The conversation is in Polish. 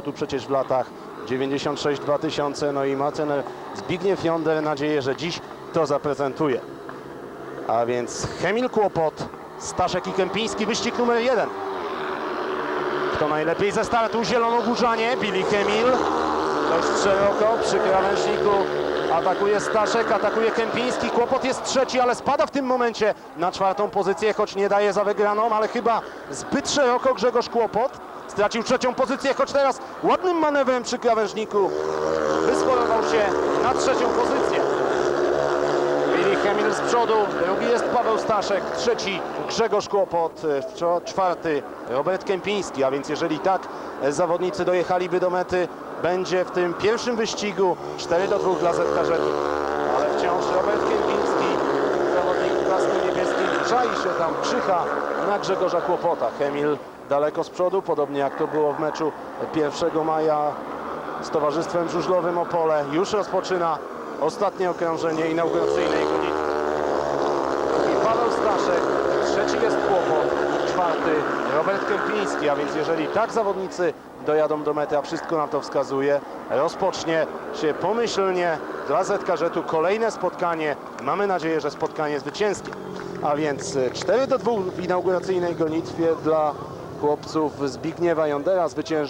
tu przecież w latach 96-2000, no i ma trener Zbigniew Jonder nadzieję, że dziś to zaprezentuje. A więc Chemil Kłopot, Staszek i Kępiński, wyścig numer jeden. Kto najlepiej ze startu? Zielonogórzanie, Billy Chemil. Dość szeroko przy krawężniku atakuje Staszek, atakuje Kępiński. Kłopot jest trzeci, ale spada w tym momencie na czwartą pozycję, choć nie daje za wygraną, ale chyba zbyt szeroko Grzegorz Kłopot. Stracił trzecią pozycję, choć teraz ładnym manewrem przy krawężniku wyskorował się na trzecią pozycję. Billy Chemil z przodu, drugi jest Paweł Staszek, trzeci Grzegorz Kłopot, e, czwarty Robert Kępiński, a więc jeżeli tak e, zawodnicy dojechaliby do mety, będzie w tym pierwszym wyścigu 4 do 2 dla ZKŻ. Ale wciąż Robert Kępiński, zawodnik w pasku niebieskim, czai się tam, czyha na Grzegorza Kłopota. Chemil daleko z przodu, podobnie jak to było w meczu 1 maja z Towarzystwem Żużlowym Opole. Już rozpoczyna ostatnie okrążenie inauguracyjnej gonitwy. Drugi Paweł Staszek, trzeci jest Kłopot, czwarty Robert Kępiński, a więc jeżeli tak zawodnicy dojadą do mety, a wszystko na to wskazuje, rozpocznie się pomyślnie dla ZKŻ-u kolejne spotkanie. Mamy nadzieję, że spotkanie zwycięskie. A więc e, 4 do 2 w inauguracyjnej gonitwie dla chłopców Zbigniewa Jondera zwyciężył